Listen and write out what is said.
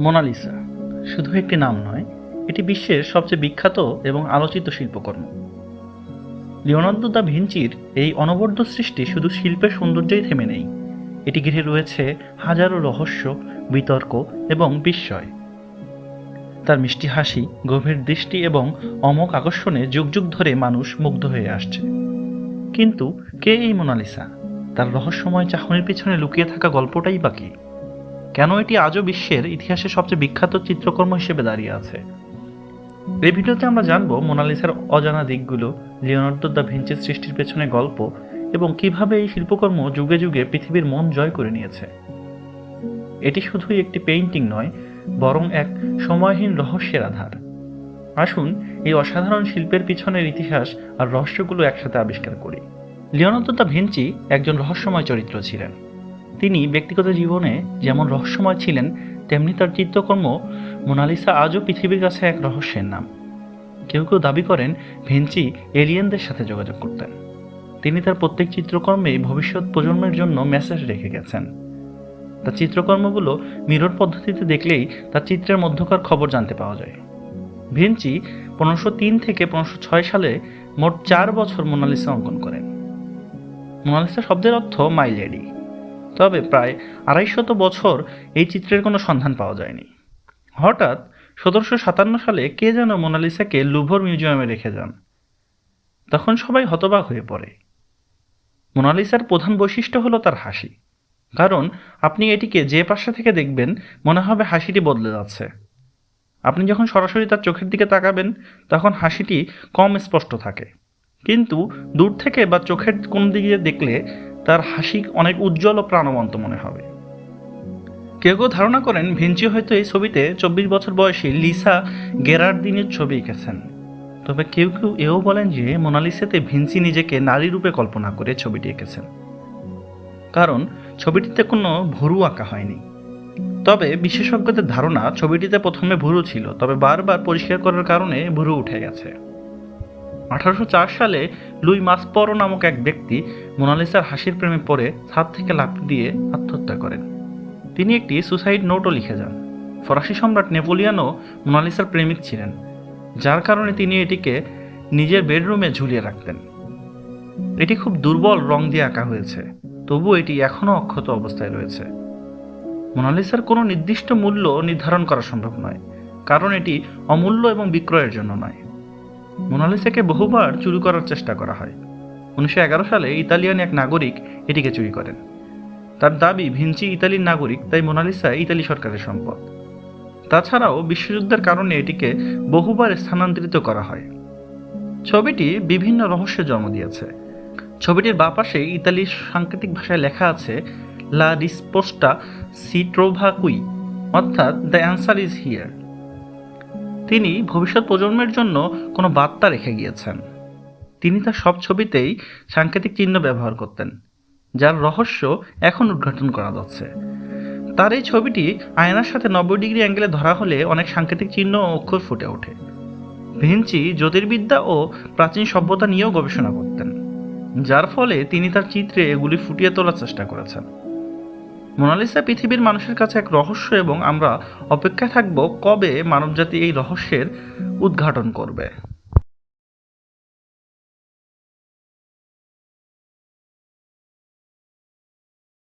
Mona Lisa. শুধু একটি নাম নয়, এটি বিশ্বের সবচেয়ে বিখ্যাত এবং আলোচিত শিল্পকর্ম। লিওনার্দো দা ভিঞ্চির এই অনবদ্য সৃষ্টি শুধু শিল্পের সৌন্দর্যই থেমে নেই, এটি ঘিরে রয়েছে হাজারো রহস্য, বিতর্ক এবং বিস্ময়। তার মিষ্টি হাসি, গভীর দৃষ্টি এবং অমোঘ আকর্ষণে যুগ যুগ ধরে মানুষ মুগ্ধ হয়ে আসছে। কিন্তু কে এই মোনালিসা? তার রহস্যময় চাহনির পিছনে লুকিয়ে থাকা গল্পটাই বাকি কেন এটি আজও বিশ্বের ইতিহাসে সবচেয়ে বিখ্যাত চিত্রকর্ম হিসেবে দাঁড়িয়ে আছে? এই ভিডিওতে আমরা জানব মোনালিসার অজানা দিকগুলো, লিওনার্দো দ্য ভিঞ্চের সৃষ্টির পেছনে গল্প, এবং কীভাবে এই শিল্পকর্ম যুগে যুগে পৃথিবীর মন জয় করে নিয়েছে। এটি শুধুই একটি পেইন্টিং নয়, বরং এক সময়হীন রহস্যের আধার। আসুন এই অসাধারণ শিল্পের পিছনের ইতিহাস আর রহস্যগুলো একসাথে আবিষ্কার করি। লিওনার্দো দ্য ভিঞ্চি একজন রহস্যময় চরিত্র ছিলেন। তিনি ব্যক্তিগত জীবনে যেমন রহস্যময় ছিলেন, তেমনি তার চিত্রকর্ম মোনালিসা আজও পৃথিবীর কাছে এক রহস্যের নাম। কেউ কেউ দাবি করেন ভেঞ্চি এলিয়েনদের সাথে যোগাযোগ করতেন। তিনি তার প্রত্যেক চিত্রকর্মে ভবিষ্যৎ প্রজন্মের জন্য মেসেজ রেখে গেছেন। তার চিত্রকর্মগুলো মিরর পদ্ধতিতে দেখলেই তার চিত্রের মধ্যকার খবর জানতে পাওয়া যায়। ভিঞ্চি পনেরোশো তিন থেকে পনেরোশো ছয় সালে মোট চার বছর মোনালিসা অঙ্কন করেন। মোনালিসা শব্দের অর্থ মাই লেডি তবে প্রায় আড়াইশত বছর এই চিত্রের কোনো সন্ধান পাওয়া যায়নি। হঠাৎ সতেরোশো সাতান্ন সালে কে যেন মোনালিসাকে লুভর মিউজিয়ামে রেখে যান। তখন সবাই হতবাক হয়ে পড়ে। মোনালিসার প্রধান বৈশিষ্ট্য হলো তার হাসি। কারণ আপনি এটিকে যে পাশে থেকে দেখবেন, মনে হবে হাসিটি বদলে যাচ্ছে। আপনি যখন সরাসরি তার চোখের দিকে তাকাবেন, তখন হাসিটি কম স্পষ্ট থাকে। কিন্তু দূর থেকে বা চোখের কোন দিকে দেখলে তার হাসি অনেক উজ্জ্বল ও প্রাণবন্ত মনে হবে। কেউ কেউ ধারণা করেন ভিঞ্চি হয়তো এই ছবিতে চব্বিশ বছর বয়সী লিসা গেরার্দিনের ছবি এঁকেছেন। তবে কেউ কেউ এও বলেন যে মোনালিসাতে ভিঞ্চি নিজেকে নারী রূপে কল্পনা করে ছবিটি এঁকেছেন। কারণ ছবিটিতে কোনো ভুরু আঁকা হয়নি। তবে বিশেষজ্ঞদের ধারণা ছবিটিতে প্রথমে ভুরু ছিল, তবে বারবার পরিষ্কার করার কারণে ভুরু উঠে গেছে। আঠারোশো চার সালে লুই মাসপরো নামক এক ব্যক্তি মোনালিসার হাসির প্রেমে পড়ে ছাদ থেকে লাফ দিয়ে আত্মহত্যা করেন। তিনি একটি সুসাইড নোটও লিখে যান। ফরাসি সম্রাট নেপোলিয়ানও মোনালিসার প্রেমিক ছিলেন, যার কারণে তিনি এটিকে নিজের বেডরুমে ঝুলিয়ে রাখতেন এটি খুব দুর্বল রং দিয়ে আঁকা হয়েছে তবু এটি এখনও অক্ষত অবস্থায় রয়েছে। মোনালিসার কোনো নির্দিষ্ট মূল্য নির্ধারণ করা সম্ভব নয়, কারণ এটি অমূল্য এবং বিক্রয়ের জন্য নয়। মোনালিসাকে বহুবার চুরি করার চেষ্টা করা হয়। উনিশশো এগারো সালে ইতালিয়ান এক নাগরিক এটিকে চুরি করেন। তার দাবি, ভিঞ্চি ইতালির নাগরিক, তাই মোনালিসা ইতালি সরকারের সম্পদ। তাছাড়াও বিশ্বযুদ্ধের কারণে এটিকে বহুবার স্থানান্তরিত করা হয়। ছবিটি বিভিন্ন রহস্যের জন্ম দিয়েছে। ছবিটির বাপাশে ইতালির সাংকেতিক ভাষায় লেখা আছে, লা রিসপোস্টা সি ট্রোভা অর্থাৎ দ্য অ্যান্সার ইজ হিয়ার। তিনি ভবিষ্যৎ প্রজন্মের জন্য কোনো বার্তা রেখে গিয়েছেন। তিনি তার সব ছবিতেই সাংকেতিক চিহ্ন ব্যবহার করতেন, যার রহস্য এখন উদ্ঘাটন করা যাচ্ছে। তার এই ছবিটি আয়নার সাথে নব্বই ডিগ্রি অ্যাঙ্গেলে ধরা হলে অনেক সাংকেতিক চিহ্ন ও অক্ষর ফুটে ওঠে। ভিঞ্চি জ্যোতির্বিদ্যা ও প্রাচীন সভ্যতা নিয়েও গবেষণা করতেন, যার ফলে তিনি তার চিত্রে এগুলি ফুটিয়ে তোলার চেষ্টা করেছেন। মোনালিসা পৃথিবীর মানুষের কাছে এক রহস্য এবং আমরা অপেক্ষায় থাকব কবে মানবজাতি এই রহস্যের উদ্ঘাটন করবে।